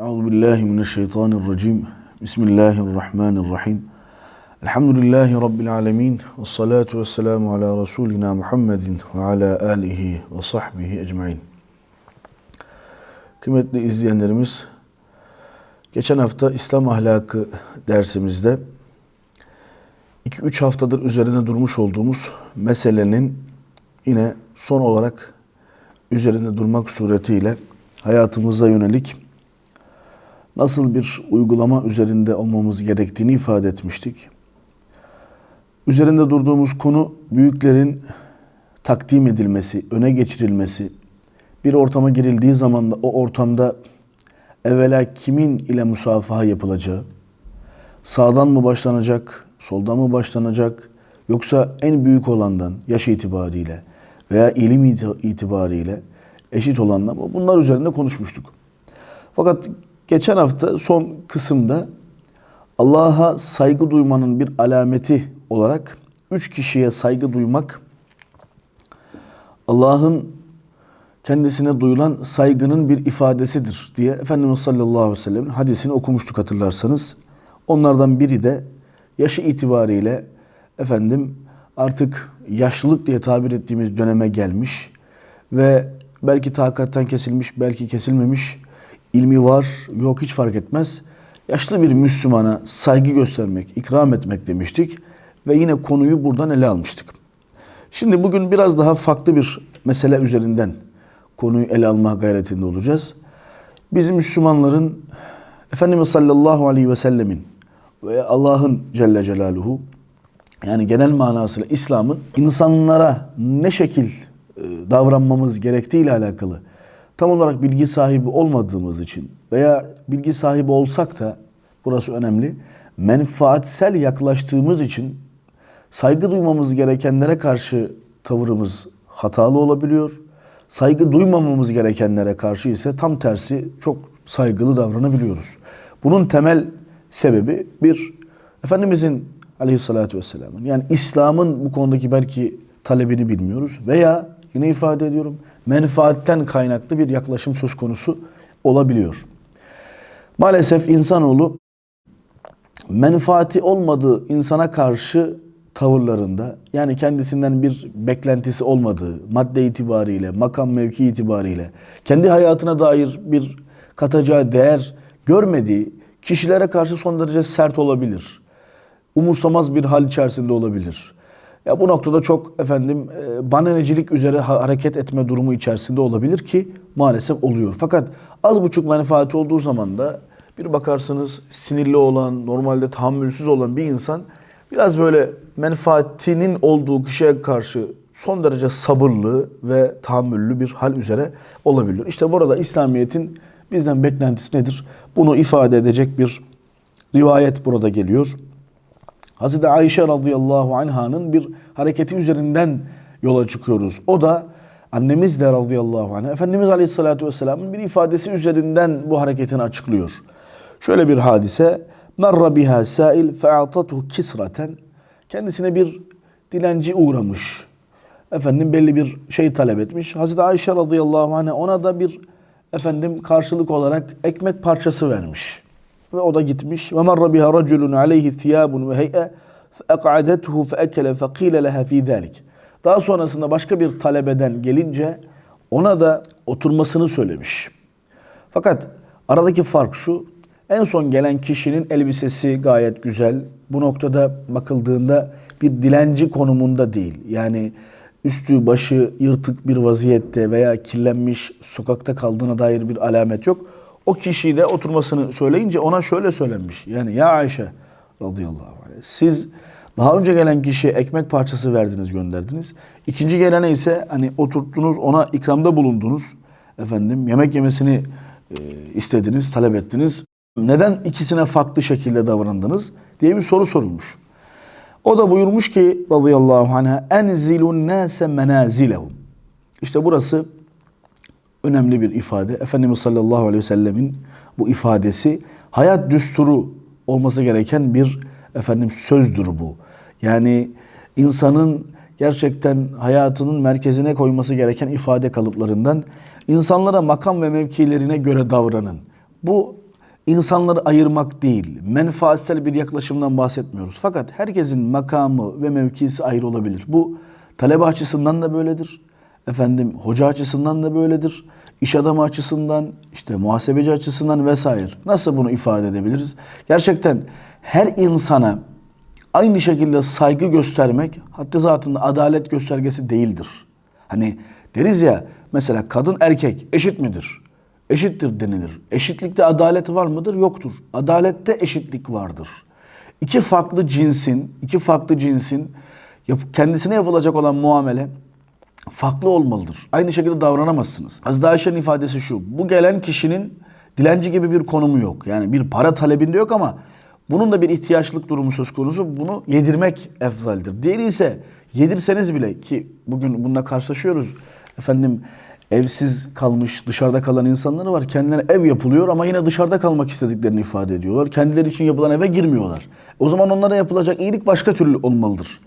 Euzu billahi mineşşeytanirracim. Bismillahirrahmanirrahim. Elhamdülillahi rabbil alamin. Ves salatu vesselamu ala rasulina Muhammedin ve ala alihi ve sahbihi ecmaîn. Kıymetli izleyenlerimiz, geçen hafta İslam ahlakı dersimizde 2-3 haftadır üzerine durmuş olduğumuz meselenin yine son olarak üzerinde durmak suretiyle hayatımıza yönelik nasıl bir uygulama üzerinde olmamız gerektiğini ifade etmiştik. Üzerinde durduğumuz konu büyüklerin takdim edilmesi, öne geçirilmesi, bir ortama girildiği zaman da o ortamda evvela kimin ile musafaha yapılacağı, sağdan mı başlanacak, soldan mı başlanacak, yoksa en büyük olandan yaş itibariyle veya ilim itibariyle eşit olandan mı? Bunlar üzerinde konuşmuştuk. Fakat geçen hafta son kısımda Allah'a saygı duymanın bir alameti olarak üç kişiye saygı duymak Allah'ın kendisine duyulan saygının bir ifadesidir diye Efendimiz sallallahu aleyhi ve sellem'in hadisini okumuştuk hatırlarsanız. Onlardan biri de yaşı itibariyle efendim artık yaşlılık diye tabir ettiğimiz döneme gelmiş ve belki takatten kesilmiş, belki kesilmemiş, ilmi var, yok hiç fark etmez. Yaşlı bir Müslümana saygı göstermek, ikram etmek demiştik ve yine konuyu buradan ele almıştık. Şimdi bugün biraz daha farklı bir mesele üzerinden konuyu ele alma gayretinde olacağız. Biz Müslümanların Efendimiz sallallahu aleyhi ve sellemin ve Allah'ın Celle Celaluhu yani genel manasıyla İslam'ın insanlara ne şekil e, davranmamız gerektiği ile alakalı tam olarak bilgi sahibi olmadığımız için veya bilgi sahibi olsak da burası önemli. Menfaatsel yaklaştığımız için saygı duymamız gerekenlere karşı tavırımız hatalı olabiliyor. Saygı duymamamız gerekenlere karşı ise tam tersi çok saygılı davranabiliyoruz. Bunun temel sebebi bir Efendimizin aleyhissalatü vesselamın yani İslam'ın bu konudaki belki talebini bilmiyoruz veya yine ifade ediyorum menfaatten kaynaklı bir yaklaşım söz konusu olabiliyor. Maalesef insanoğlu menfaati olmadığı insana karşı tavırlarında yani kendisinden bir beklentisi olmadığı madde itibariyle, makam mevki itibariyle kendi hayatına dair bir katacağı değer görmediği kişilere karşı son derece sert olabilir. Umursamaz bir hal içerisinde olabilir. Ya bu noktada çok efendim e, banenecilik üzere hareket etme durumu içerisinde olabilir ki maalesef oluyor. Fakat az buçuk menfaati olduğu zaman da bir bakarsınız sinirli olan, normalde tahammülsüz olan bir insan biraz böyle menfaatinin olduğu kişiye karşı son derece sabırlı ve tahammüllü bir hal üzere olabilir. İşte burada İslamiyet'in bizden beklentisi nedir? Bunu ifade edecek bir rivayet burada geliyor. Hazreti Ayşe radıyallahu anh'ın bir hareketi üzerinden yola çıkıyoruz. O da annemiz de radıyallahu anh, Efendimiz aleyhissalatu vesselamın bir ifadesi üzerinden bu hareketini açıklıyor. Şöyle bir hadise, merra biha sail fe'atatuhu kisraten. Kendisine bir dilenci uğramış. Efendim belli bir şey talep etmiş. Hazreti Ayşe radıyallahu anh ona da bir efendim karşılık olarak ekmek parçası vermiş. Ve o da gitmiş. Ve marra biha raculun aleyhi thiyabun ve hey'e fe'ek'adethu fe'ekele feqile leha fi zalik. Daha sonrasında başka bir talebeden gelince ona da oturmasını söylemiş. Fakat aradaki fark şu. En son gelen kişinin elbisesi gayet güzel. Bu noktada bakıldığında bir dilenci konumunda değil. Yani üstü başı yırtık bir vaziyette veya kirlenmiş sokakta kaldığına dair bir alamet yok. O kişiyi de oturmasını söyleyince ona şöyle söylenmiş. Yani ya Ayşe radıyallahu anh siz daha önce gelen kişiye ekmek parçası verdiniz gönderdiniz. İkinci gelene ise hani oturttunuz ona ikramda bulundunuz. Efendim yemek yemesini e, istediniz, talep ettiniz. Neden ikisine farklı şekilde davrandınız diye bir soru sorulmuş. O da buyurmuş ki radıyallahu anh'a enzilun nase menazilehum. İşte burası önemli bir ifade. Efendimiz sallallahu aleyhi ve sellemin bu ifadesi hayat düsturu olması gereken bir efendim sözdür bu. Yani insanın gerçekten hayatının merkezine koyması gereken ifade kalıplarından insanlara makam ve mevkilerine göre davranın. Bu insanları ayırmak değil, menfaatsel bir yaklaşımdan bahsetmiyoruz. Fakat herkesin makamı ve mevkisi ayrı olabilir. Bu talebe açısından da böyledir. Efendim hoca açısından da böyledir. İş adamı açısından, işte muhasebeci açısından vesaire. Nasıl bunu ifade edebiliriz? Gerçekten her insana aynı şekilde saygı göstermek hatta zatında adalet göstergesi değildir. Hani deriz ya mesela kadın erkek eşit midir? Eşittir denilir. Eşitlikte adalet var mıdır? Yoktur. Adalette eşitlik vardır. İki farklı cinsin, iki farklı cinsin kendisine yapılacak olan muamele farklı olmalıdır. Aynı şekilde davranamazsınız. Hazreti Ayşe'nin ifadesi şu. Bu gelen kişinin dilenci gibi bir konumu yok. Yani bir para talebinde yok ama bunun da bir ihtiyaçlık durumu söz konusu. Bunu yedirmek efzaldir. Diğeri ise yedirseniz bile ki bugün bununla karşılaşıyoruz. Efendim evsiz kalmış, dışarıda kalan insanlar var. Kendilerine ev yapılıyor ama yine dışarıda kalmak istediklerini ifade ediyorlar. Kendileri için yapılan eve girmiyorlar. O zaman onlara yapılacak iyilik başka türlü olmalıdır.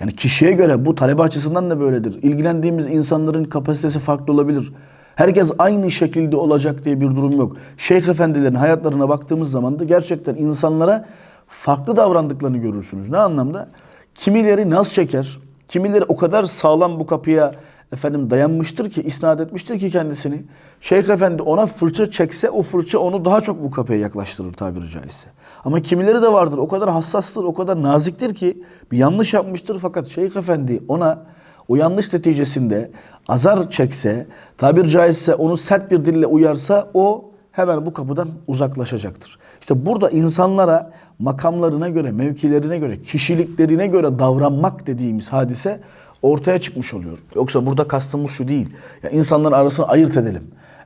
Yani kişiye göre bu talebe açısından da böyledir. İlgilendiğimiz insanların kapasitesi farklı olabilir. Herkes aynı şekilde olacak diye bir durum yok. Şeyh efendilerin hayatlarına baktığımız zaman da gerçekten insanlara farklı davrandıklarını görürsünüz. Ne anlamda? Kimileri naz çeker, kimileri o kadar sağlam bu kapıya efendim dayanmıştır ki, isnat etmiştir ki kendisini. Şeyh efendi ona fırça çekse o fırça onu daha çok bu kapıya yaklaştırır tabiri caizse. Ama kimileri de vardır o kadar hassastır, o kadar naziktir ki bir yanlış yapmıştır fakat Şeyh efendi ona o yanlış neticesinde azar çekse, tabir caizse onu sert bir dille uyarsa o hemen bu kapıdan uzaklaşacaktır. İşte burada insanlara makamlarına göre, mevkilerine göre, kişiliklerine göre davranmak dediğimiz hadise ortaya çıkmış oluyor. Yoksa burada kastımız şu değil. Ya insanların arasını ayırt edelim.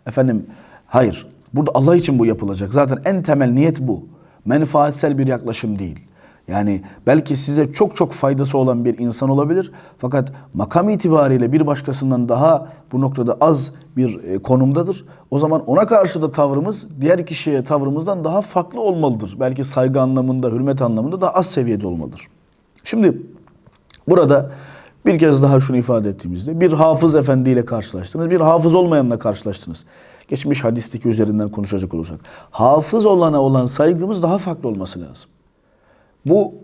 Efendim hayır. Burada Allah için bu yapılacak. Zaten en temel niyet bu. Menfaatsel bir yaklaşım değil. Yani belki size çok çok faydası olan bir insan olabilir. Fakat makam itibariyle bir başkasından daha bu noktada az bir e, konumdadır. O zaman ona karşı da tavrımız diğer kişiye tavrımızdan daha farklı olmalıdır. Belki saygı anlamında, hürmet anlamında daha az seviyede olmalıdır. Şimdi burada bir kez daha şunu ifade ettiğimizde bir hafız efendiyle karşılaştınız, bir hafız olmayanla karşılaştınız. Geçmiş hadisteki üzerinden konuşacak olursak. Hafız olana olan saygımız daha farklı olması lazım. Bu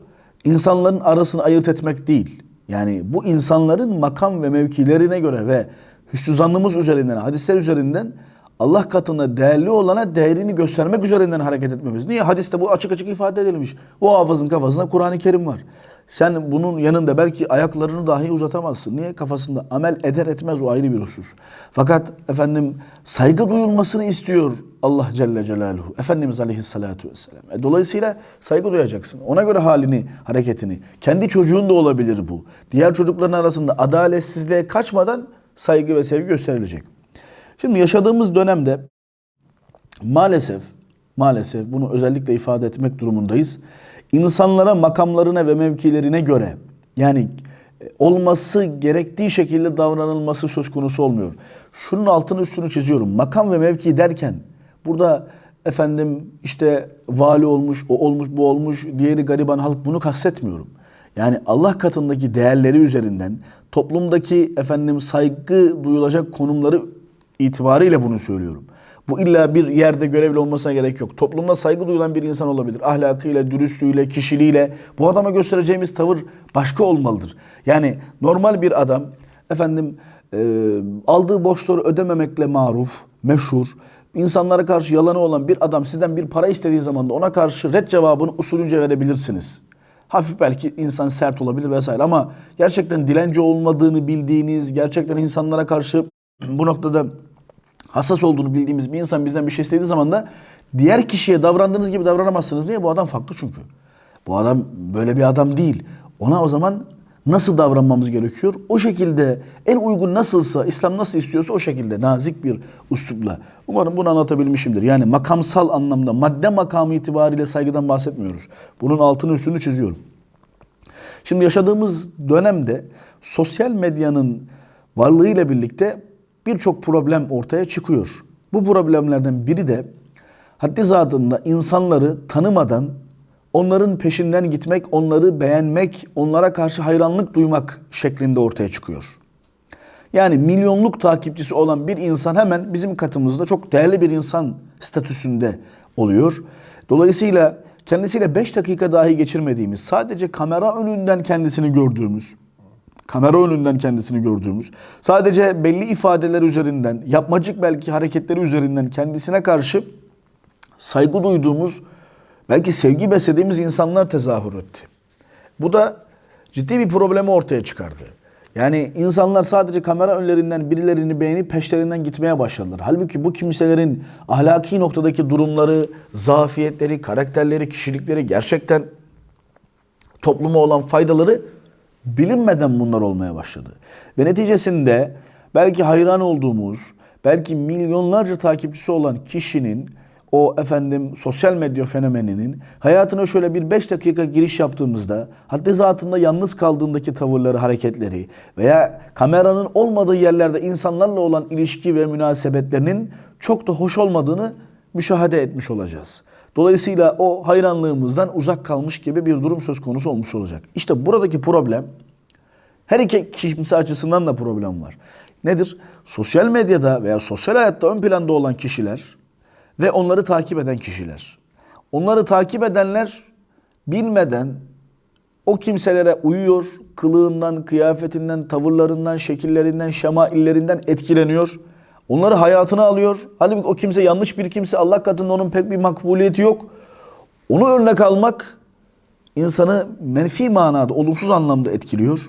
insanların arasını ayırt etmek değil. Yani bu insanların makam ve mevkilerine göre ve hüsnü zannımız üzerinden, hadisler üzerinden Allah katında değerli olana değerini göstermek üzerinden hareket etmemiz. Niye? Hadiste bu açık açık ifade edilmiş. O hafızın kafasında Kur'an-ı Kerim var. Sen bunun yanında belki ayaklarını dahi uzatamazsın. Niye? Kafasında amel eder etmez o ayrı bir husus. Fakat efendim saygı duyulmasını istiyor Allah Celle Celaluhu. Efendimiz Aleyhisselatü Vesselam. E, dolayısıyla saygı duyacaksın. Ona göre halini, hareketini. Kendi çocuğun da olabilir bu. Diğer çocukların arasında adaletsizliğe kaçmadan saygı ve sevgi gösterilecek. Şimdi yaşadığımız dönemde maalesef maalesef bunu özellikle ifade etmek durumundayız. İnsanlara makamlarına ve mevkilerine göre yani e, olması gerektiği şekilde davranılması söz konusu olmuyor. Şunun altını üstünü çiziyorum. Makam ve mevki derken burada efendim işte vali olmuş, o olmuş, bu olmuş, diğeri gariban halk bunu kastetmiyorum. Yani Allah katındaki değerleri üzerinden toplumdaki efendim saygı duyulacak konumları itibariyle bunu söylüyorum. Bu illa bir yerde görevli olmasına gerek yok. Toplumda saygı duyulan bir insan olabilir. Ahlakıyla, dürüstlüğüyle, kişiliğiyle. Bu adama göstereceğimiz tavır başka olmalıdır. Yani normal bir adam efendim e, aldığı borçları ödememekle maruf, meşhur, insanlara karşı yalanı olan bir adam sizden bir para istediği zaman da ona karşı red cevabını usulünce verebilirsiniz. Hafif belki insan sert olabilir vesaire ama gerçekten dilenci olmadığını bildiğiniz, gerçekten insanlara karşı bu noktada hassas olduğunu bildiğimiz bir insan bizden bir şey istediği zaman da diğer kişiye davrandığınız gibi davranamazsınız. Niye? Bu adam farklı çünkü. Bu adam böyle bir adam değil. Ona o zaman nasıl davranmamız gerekiyor? O şekilde en uygun nasılsa, İslam nasıl istiyorsa o şekilde nazik bir üslupla. Umarım bunu anlatabilmişimdir. Yani makamsal anlamda, madde makamı itibariyle saygıdan bahsetmiyoruz. Bunun altını üstünü çiziyorum. Şimdi yaşadığımız dönemde sosyal medyanın varlığıyla birlikte birçok problem ortaya çıkıyor. Bu problemlerden biri de haddi zatında insanları tanımadan onların peşinden gitmek, onları beğenmek, onlara karşı hayranlık duymak şeklinde ortaya çıkıyor. Yani milyonluk takipçisi olan bir insan hemen bizim katımızda çok değerli bir insan statüsünde oluyor. Dolayısıyla kendisiyle 5 dakika dahi geçirmediğimiz, sadece kamera önünden kendisini gördüğümüz, kamera önünden kendisini gördüğümüz, sadece belli ifadeler üzerinden, yapmacık belki hareketleri üzerinden kendisine karşı saygı duyduğumuz, belki sevgi beslediğimiz insanlar tezahür etti. Bu da ciddi bir problemi ortaya çıkardı. Yani insanlar sadece kamera önlerinden birilerini beğenip peşlerinden gitmeye başladılar. Halbuki bu kimselerin ahlaki noktadaki durumları, zafiyetleri, karakterleri, kişilikleri gerçekten topluma olan faydaları bilinmeden bunlar olmaya başladı. Ve neticesinde belki hayran olduğumuz, belki milyonlarca takipçisi olan kişinin o efendim sosyal medya fenomeninin hayatına şöyle bir 5 dakika giriş yaptığımızda haddi zatında yalnız kaldığındaki tavırları, hareketleri veya kameranın olmadığı yerlerde insanlarla olan ilişki ve münasebetlerinin çok da hoş olmadığını müşahede etmiş olacağız. Dolayısıyla o hayranlığımızdan uzak kalmış gibi bir durum söz konusu olmuş olacak. İşte buradaki problem her iki kimse açısından da problem var. Nedir? Sosyal medyada veya sosyal hayatta ön planda olan kişiler ve onları takip eden kişiler. Onları takip edenler bilmeden o kimselere uyuyor, kılığından, kıyafetinden, tavırlarından, şekillerinden, şemaillerinden etkileniyor. Onları hayatına alıyor. Halbuki o kimse yanlış bir kimse. Allah katında onun pek bir makbuliyeti yok. Onu örnek almak insanı menfi manada, olumsuz anlamda etkiliyor.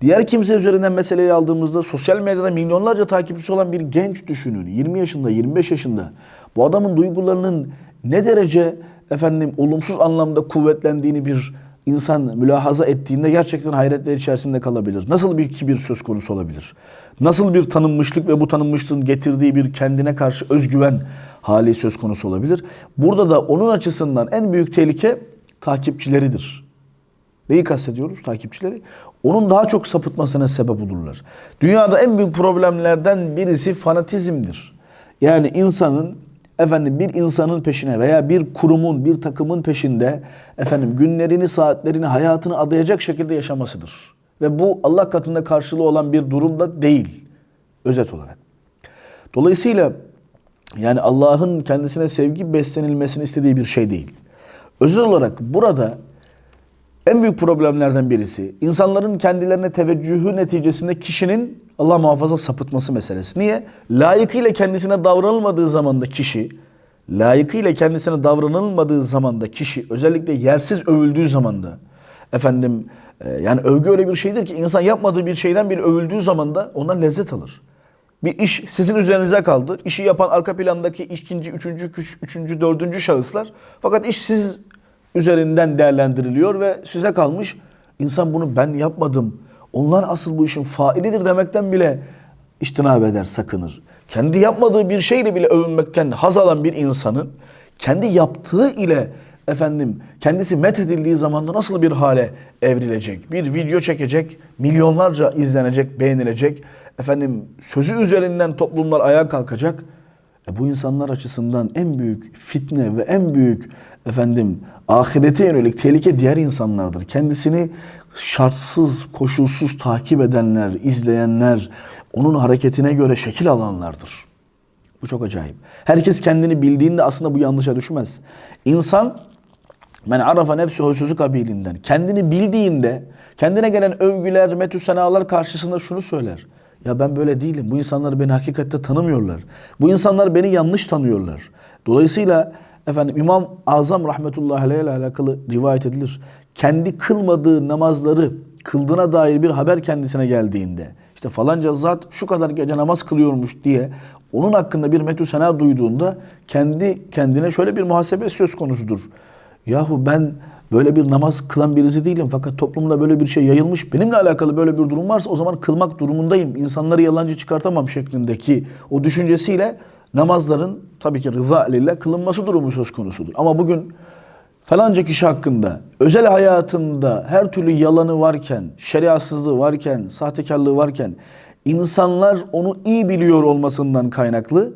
Diğer kimse üzerinden meseleyi aldığımızda sosyal medyada milyonlarca takipçisi olan bir genç düşünün. 20 yaşında, 25 yaşında. Bu adamın duygularının ne derece efendim olumsuz anlamda kuvvetlendiğini bir insan mülahaza ettiğinde gerçekten hayretler içerisinde kalabilir. Nasıl bir kibir söz konusu olabilir? Nasıl bir tanınmışlık ve bu tanınmışlığın getirdiği bir kendine karşı özgüven hali söz konusu olabilir? Burada da onun açısından en büyük tehlike takipçileridir. Neyi kastediyoruz? Takipçileri. Onun daha çok sapıtmasına sebep olurlar. Dünyada en büyük problemlerden birisi fanatizmdir. Yani insanın efendim bir insanın peşine veya bir kurumun, bir takımın peşinde efendim günlerini, saatlerini, hayatını adayacak şekilde yaşamasıdır. Ve bu Allah katında karşılığı olan bir durumda değil özet olarak. Dolayısıyla yani Allah'ın kendisine sevgi beslenilmesini istediği bir şey değil. Özel olarak burada en büyük problemlerden birisi insanların kendilerine teveccühü neticesinde kişinin Allah muhafaza sapıtması meselesi. Niye? Layıkıyla kendisine davranılmadığı zamanda kişi, layıkıyla kendisine davranılmadığı zamanda kişi, özellikle yersiz övüldüğü zamanda, efendim e, yani övgü öyle bir şeydir ki insan yapmadığı bir şeyden bir övüldüğü zamanda ondan lezzet alır. Bir iş sizin üzerinize kaldı. İşi yapan arka plandaki ikinci, üçüncü, üç- üçüncü, dördüncü şahıslar. Fakat iş siz üzerinden değerlendiriliyor ve size kalmış. İnsan bunu ben yapmadım. Onlar asıl bu işin failidir demekten bile iştinab eder, sakınır. Kendi yapmadığı bir şeyle bile övünmekten haz alan bir insanın kendi yaptığı ile efendim kendisi methedildiği zamanda nasıl bir hale evrilecek? Bir video çekecek, milyonlarca izlenecek, beğenilecek. Efendim sözü üzerinden toplumlar ayağa kalkacak. E bu insanlar açısından en büyük fitne ve en büyük efendim ahirete yönelik tehlike diğer insanlardır. Kendisini şartsız, koşulsuz takip edenler, izleyenler, onun hareketine göre şekil alanlardır. Bu çok acayip. Herkes kendini bildiğinde aslında bu yanlışa düşmez. İnsan men arafa nefsuhu sözü kabilinden. Kendini bildiğinde kendine gelen övgüler, metü senalar karşısında şunu söyler. Ya ben böyle değilim. Bu insanlar beni hakikatte tanımıyorlar. Bu insanlar beni yanlış tanıyorlar. Dolayısıyla efendim İmam Azam rahmetullahi aleyh ile alakalı rivayet edilir. Kendi kılmadığı namazları kıldığına dair bir haber kendisine geldiğinde işte falanca zat şu kadar gece namaz kılıyormuş diye onun hakkında bir metü sena duyduğunda kendi kendine şöyle bir muhasebe söz konusudur. Yahu ben böyle bir namaz kılan birisi değilim fakat toplumda böyle bir şey yayılmış. Benimle alakalı böyle bir durum varsa o zaman kılmak durumundayım. İnsanları yalancı çıkartamam şeklindeki o düşüncesiyle namazların tabii ki rıza ile kılınması durumu söz konusudur. Ama bugün falanca kişi hakkında özel hayatında her türlü yalanı varken, şeriatsızlığı varken, sahtekarlığı varken insanlar onu iyi biliyor olmasından kaynaklı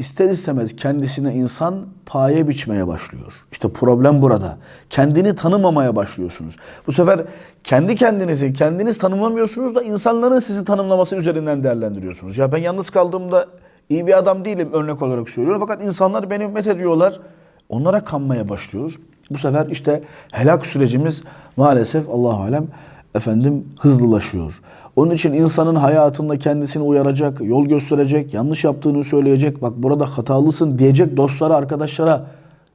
ister istemez kendisine insan paye biçmeye başlıyor. İşte problem burada. Kendini tanımamaya başlıyorsunuz. Bu sefer kendi kendinizi kendiniz tanımlamıyorsunuz da insanların sizi tanımlaması üzerinden değerlendiriyorsunuz. Ya ben yalnız kaldığımda iyi bir adam değilim örnek olarak söylüyorum. Fakat insanlar beni met ediyorlar. Onlara kanmaya başlıyoruz. Bu sefer işte helak sürecimiz maalesef Allahu alem efendim hızlılaşıyor. Onun için insanın hayatında kendisini uyaracak, yol gösterecek, yanlış yaptığını söyleyecek, bak burada hatalısın diyecek dostlara, arkadaşlara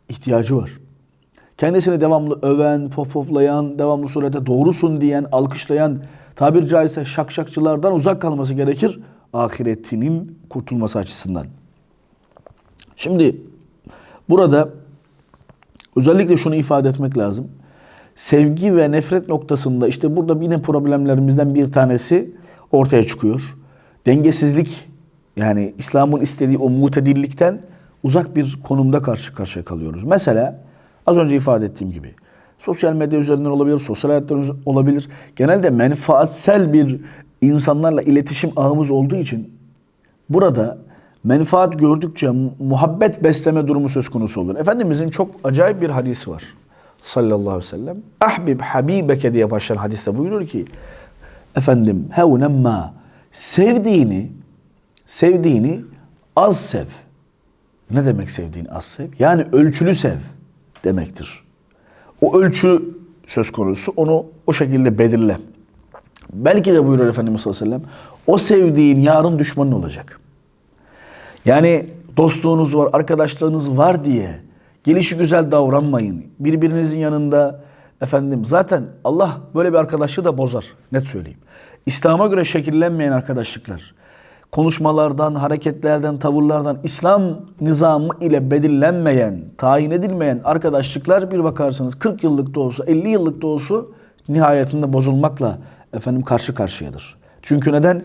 ihtiyacı var. Kendisini devamlı öven, popoplayan, devamlı surete doğrusun diyen, alkışlayan, tabir caizse şakşakçılardan uzak kalması gerekir. Ahiretinin kurtulması açısından. Şimdi burada özellikle şunu ifade etmek lazım. Sevgi ve nefret noktasında işte burada yine problemlerimizden bir tanesi ortaya çıkıyor. Dengesizlik yani İslam'ın istediği o mutedillikten uzak bir konumda karşı karşıya kalıyoruz. Mesela az önce ifade ettiğim gibi sosyal medya üzerinden olabilir, sosyal hayatlar olabilir. Genelde menfaatsel bir insanlarla iletişim ağımız olduğu için burada menfaat gördükçe muhabbet besleme durumu söz konusu olur. Efendimizin çok acayip bir hadisi var sallallahu aleyhi ve sellem. Ahbib habibeke diye başlayan hadiste buyurur ki efendim hevnen ma sevdiğini sevdiğini az sev. Ne demek sevdiğini az sev? Yani ölçülü sev demektir. O ölçü söz konusu onu o şekilde belirle. Belki de buyuruyor Efendimiz sallallahu aleyhi ve sellem o sevdiğin yarın düşmanın olacak. Yani dostluğunuz var, arkadaşlarınız var diye gelişi güzel davranmayın. Birbirinizin yanında efendim zaten Allah böyle bir arkadaşlığı da bozar. Net söyleyeyim. İslam'a göre şekillenmeyen arkadaşlıklar, konuşmalardan, hareketlerden, tavırlardan İslam nizamı ile belirlenmeyen, tayin edilmeyen arkadaşlıklar bir bakarsanız 40 yıllık da olsa, 50 yıllık da olsa nihayetinde bozulmakla efendim karşı karşıyadır. Çünkü neden?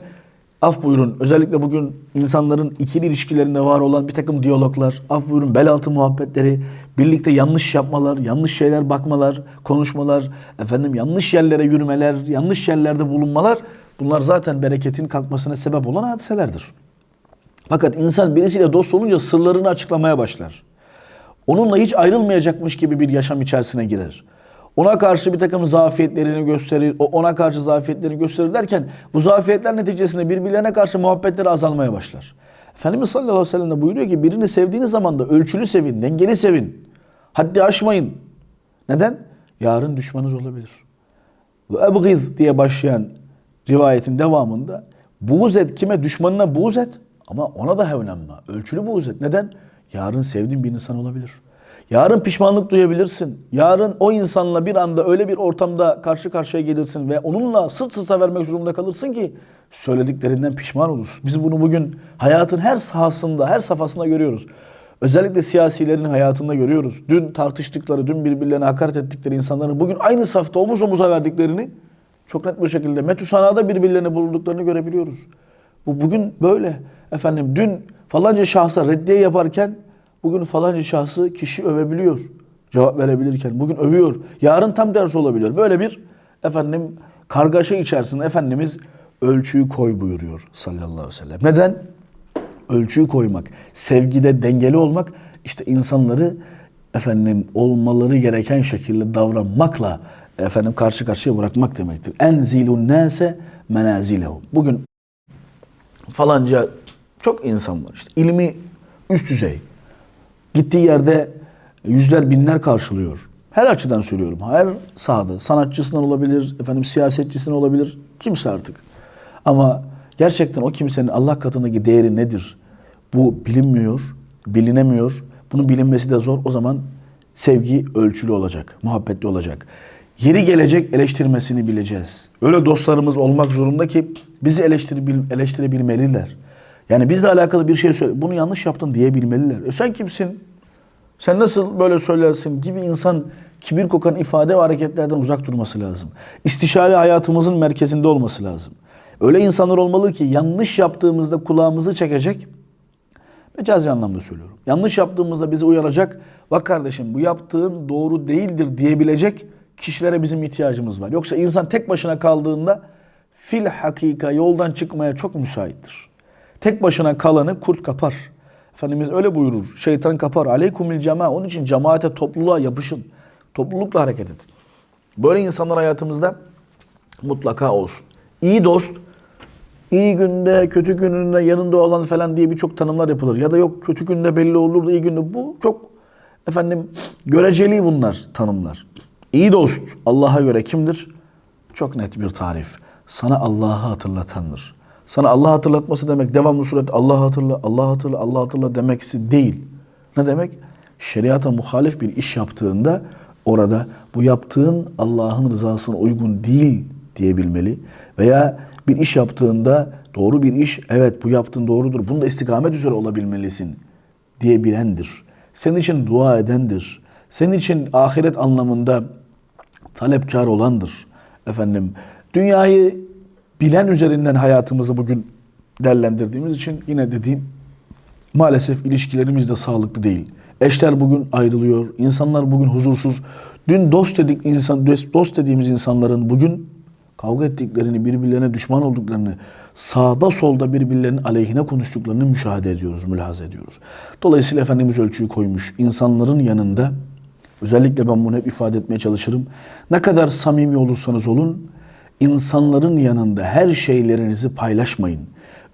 Af buyurun. Özellikle bugün insanların ikili ilişkilerinde var olan bir takım diyaloglar, af buyurun bel altı muhabbetleri, birlikte yanlış yapmalar, yanlış şeyler bakmalar, konuşmalar, efendim yanlış yerlere yürümeler, yanlış yerlerde bulunmalar bunlar zaten bereketin kalkmasına sebep olan hadiselerdir. Fakat insan birisiyle dost olunca sırlarını açıklamaya başlar. Onunla hiç ayrılmayacakmış gibi bir yaşam içerisine girer. Ona karşı bir takım zafiyetlerini gösterir, ona karşı zafiyetlerini gösterir derken bu zafiyetler neticesinde birbirlerine karşı muhabbetleri azalmaya başlar. Efendimiz sallallahu aleyhi ve sellem de buyuruyor ki birini sevdiğiniz zaman da ölçülü sevin, dengeli sevin. Haddi aşmayın. Neden? Yarın düşmanınız olabilir. Ve ebgiz diye başlayan rivayetin devamında buğz et kime? Düşmanına buğz et ama ona da hevlenme. Ölçülü buğz et. Neden? Yarın sevdiğin bir insan olabilir. Yarın pişmanlık duyabilirsin. Yarın o insanla bir anda öyle bir ortamda karşı karşıya gelirsin ve onunla sırt sırta vermek zorunda kalırsın ki söylediklerinden pişman olursun. Biz bunu bugün hayatın her sahasında, her safhasında görüyoruz. Özellikle siyasilerin hayatında görüyoruz. Dün tartıştıkları, dün birbirlerine hakaret ettikleri insanların bugün aynı safta omuz omuza verdiklerini çok net bir şekilde metüsanada birbirlerine bulunduklarını görebiliyoruz. Bu bugün böyle. Efendim dün falanca şahsa reddiye yaparken Bugün falanca şahsı kişi övebiliyor. Cevap verebilirken. Bugün övüyor. Yarın tam tersi olabiliyor. Böyle bir efendim kargaşa içerisinde Efendimiz ölçüyü koy buyuruyor sallallahu aleyhi ve sellem. Neden? Ölçüyü koymak, sevgide dengeli olmak işte insanları efendim olmaları gereken şekilde davranmakla efendim karşı karşıya bırakmak demektir. Enzilun nase menazilehum. Bugün falanca çok insan var işte ilmi üst düzey. Gittiği yerde yüzler binler karşılıyor. Her açıdan söylüyorum. Her sahada. Sanatçısından olabilir, efendim siyasetçisinden olabilir. Kimse artık. Ama gerçekten o kimsenin Allah katındaki değeri nedir? Bu bilinmiyor, bilinemiyor. Bunun bilinmesi de zor. O zaman sevgi ölçülü olacak, muhabbetli olacak. Yeri gelecek eleştirmesini bileceğiz. Öyle dostlarımız olmak zorunda ki bizi eleştirebil, eleştirebilmeliler. Yani bizle alakalı bir şey söyle. Bunu yanlış yaptın diyebilmeliler. E sen kimsin? Sen nasıl böyle söylersin gibi insan kibir kokan ifade ve hareketlerden uzak durması lazım. İstişare hayatımızın merkezinde olması lazım. Öyle insanlar olmalı ki yanlış yaptığımızda kulağımızı çekecek. Mecazi anlamda söylüyorum. Yanlış yaptığımızda bizi uyaracak. Bak kardeşim bu yaptığın doğru değildir diyebilecek kişilere bizim ihtiyacımız var. Yoksa insan tek başına kaldığında fil hakika yoldan çıkmaya çok müsaittir. Tek başına kalanı kurt kapar. Efendimiz öyle buyurur. Şeytan kapar. Aleykumil cema. Onun için cemaate, topluluğa yapışın. Toplulukla hareket edin. Böyle insanlar hayatımızda mutlaka olsun. İyi dost, iyi günde, kötü gününde yanında olan falan diye birçok tanımlar yapılır. Ya da yok kötü günde belli olur da iyi günde. Bu çok Efendim göreceli bunlar tanımlar. İyi dost Allah'a göre kimdir? Çok net bir tarif. Sana Allah'ı hatırlatandır. Sana Allah hatırlatması demek devamlı suret Allah hatırla, Allah hatırla, Allah hatırla demeksi değil. Ne demek? Şeriata muhalif bir iş yaptığında orada bu yaptığın Allah'ın rızasına uygun değil diyebilmeli. Veya bir iş yaptığında doğru bir iş, evet bu yaptığın doğrudur, bunda istikamet üzere olabilmelisin diyebilendir. Senin için dua edendir. Senin için ahiret anlamında talepkar olandır. Efendim dünyayı bilen üzerinden hayatımızı bugün değerlendirdiğimiz için yine dediğim maalesef ilişkilerimiz de sağlıklı değil. Eşler bugün ayrılıyor, insanlar bugün huzursuz. Dün dost dedik insan dost dediğimiz insanların bugün kavga ettiklerini, birbirlerine düşman olduklarını, sağda solda birbirlerinin aleyhine konuştuklarını müşahede ediyoruz, mülahaza ediyoruz. Dolayısıyla Efendimiz ölçüyü koymuş. İnsanların yanında özellikle ben bunu hep ifade etmeye çalışırım. Ne kadar samimi olursanız olun, insanların yanında her şeylerinizi paylaşmayın.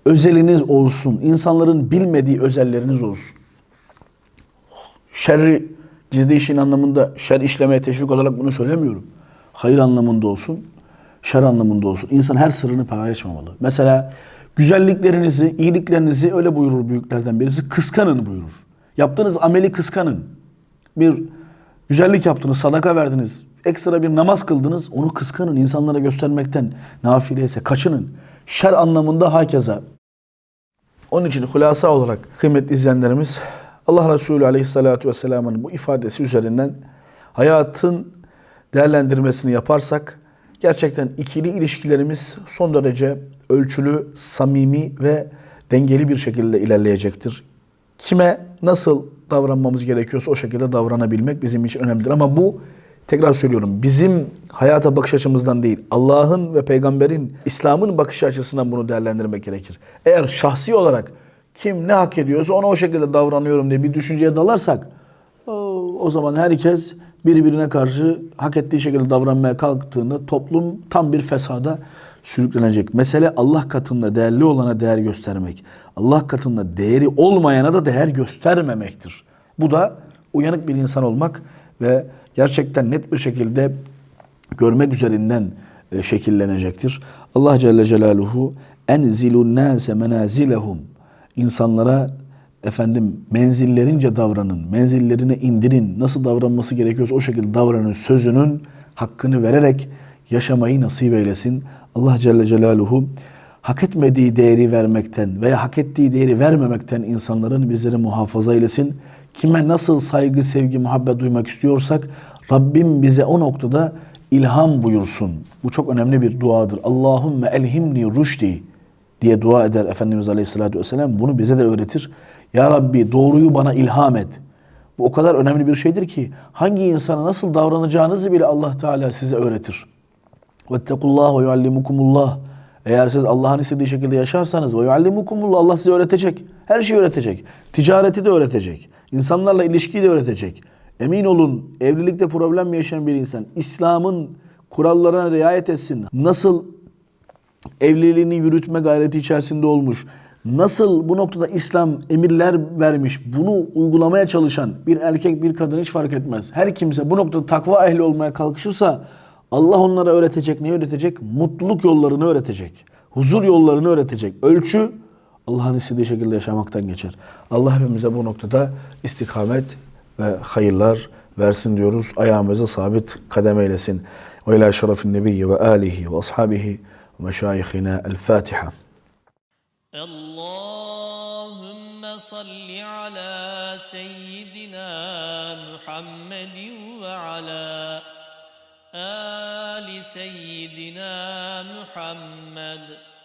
Özeliniz olsun, insanların bilmediği özelleriniz olsun. Şerri gizli işin anlamında şer işlemeye teşvik olarak bunu söylemiyorum. Hayır anlamında olsun, şer anlamında olsun. İnsan her sırrını paylaşmamalı. Mesela güzelliklerinizi, iyiliklerinizi öyle buyurur büyüklerden birisi. Kıskanın buyurur. Yaptığınız ameli kıskanın. Bir güzellik yaptınız, sadaka verdiniz, ekstra bir namaz kıldınız. Onu kıskanın, insanlara göstermekten nafile ise kaçının. Şer anlamında hakeza. Onun için hulasa olarak kıymetli izleyenlerimiz Allah Resulü Aleyhisselatü Vesselam'ın bu ifadesi üzerinden hayatın değerlendirmesini yaparsak gerçekten ikili ilişkilerimiz son derece ölçülü, samimi ve dengeli bir şekilde ilerleyecektir. Kime nasıl davranmamız gerekiyorsa o şekilde davranabilmek bizim için önemlidir. Ama bu tekrar söylüyorum bizim hayata bakış açımızdan değil Allah'ın ve peygamberin İslam'ın bakış açısından bunu değerlendirmek gerekir. Eğer şahsi olarak kim ne hak ediyorsa ona o şekilde davranıyorum diye bir düşünceye dalarsak o zaman herkes birbirine karşı hak ettiği şekilde davranmaya kalktığında toplum tam bir fesada sürüklenecek. Mesele Allah katında değerli olana değer göstermek. Allah katında değeri olmayana da değer göstermemektir. Bu da uyanık bir insan olmak ve gerçekten net bir şekilde görmek üzerinden e, şekillenecektir. Allah Celle Celaluhu enzilun nase menazilehum insanlara efendim menzillerince davranın, menzillerine indirin, nasıl davranması gerekiyorsa o şekilde davranın sözünün hakkını vererek yaşamayı nasip eylesin. Allah Celle Celaluhu hak etmediği değeri vermekten veya hak ettiği değeri vermemekten insanların bizleri muhafaza eylesin. Kime nasıl saygı, sevgi, muhabbet duymak istiyorsak Rabbim bize o noktada ilham buyursun. Bu çok önemli bir duadır. Allahümme elhimni rüşdi diye dua eder Efendimiz Aleyhisselatü Vesselam. Bunu bize de öğretir. Ya Rabbi doğruyu bana ilham et. Bu o kadar önemli bir şeydir ki hangi insana nasıl davranacağınızı bile Allah Teala size öğretir. Vettekullah ve yuallimukumullah. Eğer siz Allah'ın istediği şekilde yaşarsanız ve yuallimukumullah Allah size öğretecek. Her şeyi öğretecek. Ticareti de öğretecek. İnsanlarla ilişkiyi de öğretecek. Emin olun evlilikte problem yaşayan bir insan İslam'ın kurallarına riayet etsin. Nasıl evliliğini yürütme gayreti içerisinde olmuş. Nasıl bu noktada İslam emirler vermiş, bunu uygulamaya çalışan bir erkek bir kadın hiç fark etmez. Her kimse bu noktada takva ehli olmaya kalkışırsa Allah onlara öğretecek, ne öğretecek? Mutluluk yollarını öğretecek. Huzur yollarını öğretecek. Ölçü Allah'ın istediği şekilde yaşamaktan geçer. Allah hepimize bu noktada istikamet ve hayırlar versin diyoruz. Ayağımızı sabit kadem eylesin. Ve ila şerefin nebiyyi ve alihi ve ashabihi ve meşayihina el Fatiha. Allahümme salli ala seyyidina Muhammedin ve ala ali seyyidina Muhammed.